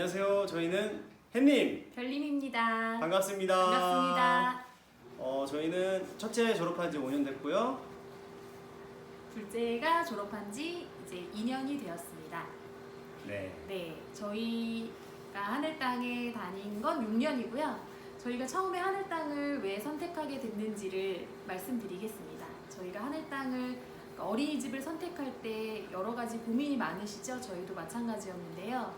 안녕하세요. 저희는 햇님 별님입니다. 반갑습니다. 반갑습니다. 어, 저희는 첫째 졸업한 지 5년 됐고요. 둘째가 졸업한 지 이제 2년이 되었습니다. 네. 네, 저희가 하늘땅에 다닌 건 6년이고요. 저희가 처음에 하늘땅을 왜 선택하게 됐는지를 말씀드리겠습니다. 저희가 하늘땅을 어린이집을 선택할 때 여러 가지 고민이 많으시죠? 저희도 마찬가지였는데요.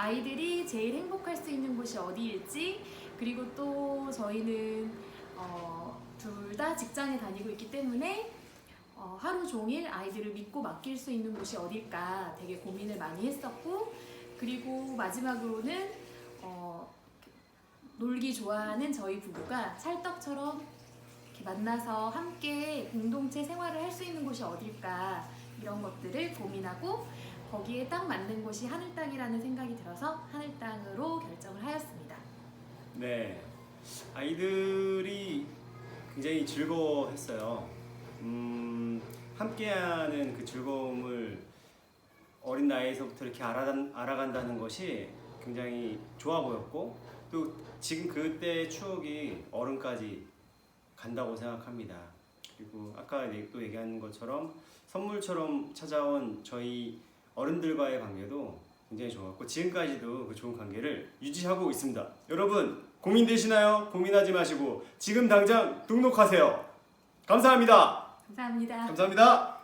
아이들이 제일 행복할 수 있는 곳이 어디일지, 그리고 또 저희는 어, 둘 다 직장에 다니고 있기 때문에 어, 하루 종일 아이들을 믿고 맡길 수 있는 곳이 어딜까 되게 고민을 많이 했었고 그리고 마지막으로는 어, 놀기 좋아하는 저희 부부가 찰떡처럼 이렇게 만나서 함께 공동체 생활을 할 수 있는 곳이 어딜까 이런 것들을 고민하고 거기에 딱 맞는 곳이 하늘땅이라는 생각이 들어서 하늘땅으로 결정을 하였습니다. 네. 아이들이 굉장히 즐거워했어요. 음, 함께하는 그 즐거움을 어린 나이에서부터 이렇게 알아간, 알아간다는 것이 굉장히 좋아 보였고 또 지금 그때의 추억이 어른까지 간다고 생각합니다. 그리고 아까 얘- 또 얘기한 것처럼 선물처럼 찾아온 저희 어른들과의 관계도 굉장히 좋았고 지금까지도 그 좋은 관계를 유지하고 있습니다. 여러분 고민되시나요? 고민하지 마시고 지금 당장 등록하세요. 감사합니다. 감사합니다. 감사합니다.